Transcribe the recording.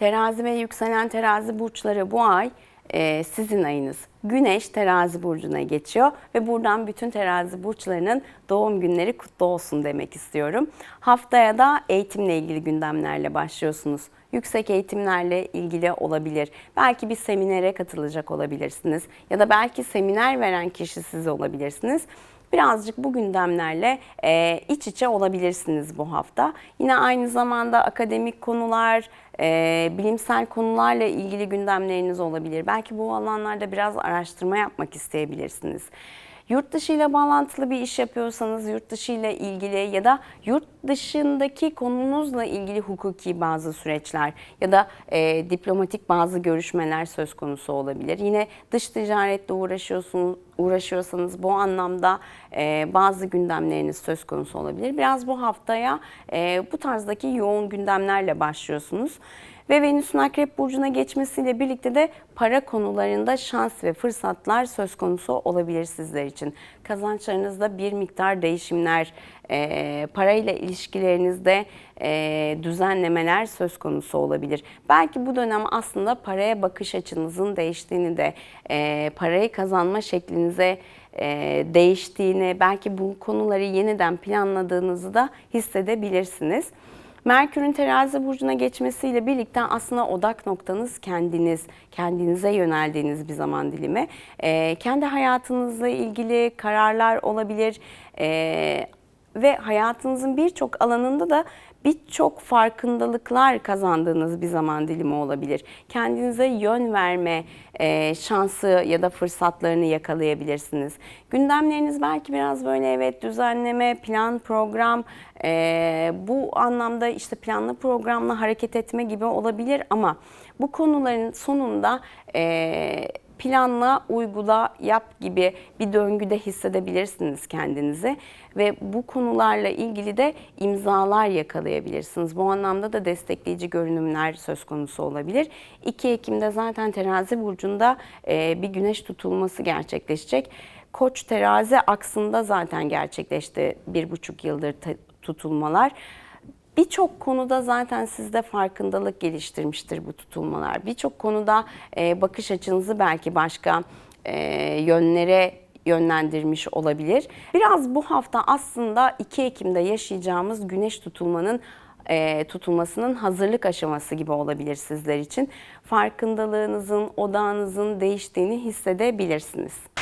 Terazi ve yükselen terazi burçları bu ay e, sizin ayınız. Güneş terazi burcuna geçiyor ve buradan bütün terazi burçlarının doğum günleri kutlu olsun demek istiyorum. Haftaya da eğitimle ilgili gündemlerle başlıyorsunuz. Yüksek eğitimlerle ilgili olabilir. Belki bir seminere katılacak olabilirsiniz ya da belki seminer veren kişi siz olabilirsiniz. Birazcık bu gündemlerle e, iç içe olabilirsiniz bu hafta. Yine aynı zamanda akademik konular, e, bilimsel konularla ilgili gündemleriniz olabilir. Belki bu alanlarda biraz araştırma yapmak isteyebilirsiniz. Yurt dışı ile bağlantılı bir iş yapıyorsanız yurt dışı ile ilgili ya da yurt dışındaki konunuzla ilgili hukuki bazı süreçler ya da e, diplomatik bazı görüşmeler söz konusu olabilir. Yine dış ticaretle uğraşıyorsunuz uğraşıyorsanız bu anlamda e, bazı gündemleriniz söz konusu olabilir. Biraz bu haftaya e, bu tarzdaki yoğun gündemlerle başlıyorsunuz. Ve Venüs'ün Akrep Burcu'na geçmesiyle birlikte de para konularında şans ve fırsatlar söz konusu olabilir sizler için. Kazançlarınızda bir miktar değişimler, e, parayla ilişkilerinizde e, düzenlemeler söz konusu olabilir. Belki bu dönem aslında paraya bakış açınızın değiştiğini de, e, parayı kazanma şeklinize e, değiştiğini, belki bu konuları yeniden planladığınızı da hissedebilirsiniz. Merkür'ün terazi burcuna geçmesiyle birlikte aslında odak noktanız kendiniz, kendinize yöneldiğiniz bir zaman dilimi. Ee, kendi hayatınızla ilgili kararlar olabilir ee, ve hayatınızın birçok alanında da birçok farkındalıklar kazandığınız bir zaman dilimi olabilir. Kendinize yön verme e, şansı ya da fırsatlarını yakalayabilirsiniz. Gündemleriniz belki biraz böyle evet düzenleme, plan, program e, bu anlamda işte planlı programla hareket etme gibi olabilir ama bu konuların sonunda e, planla, uygula, yap gibi bir döngüde hissedebilirsiniz kendinizi ve bu konularla ilgili de imzalar yakalayabilirsiniz. Bu anlamda da destekleyici görünümler söz konusu olabilir. 2 Ekim'de zaten terazi burcunda e, bir güneş tutulması gerçekleşecek. Koç terazi aksında zaten gerçekleşti bir buçuk yıldır tutulmalar. Birçok konuda zaten sizde farkındalık geliştirmiştir bu tutulmalar. Birçok konuda e, bakış açınızı belki başka e, yönlere yönlendirmiş olabilir. Biraz bu hafta aslında 2 Ekim'de yaşayacağımız güneş tutulmanın e, tutulmasının hazırlık aşaması gibi olabilir sizler için. Farkındalığınızın, odağınızın değiştiğini hissedebilirsiniz.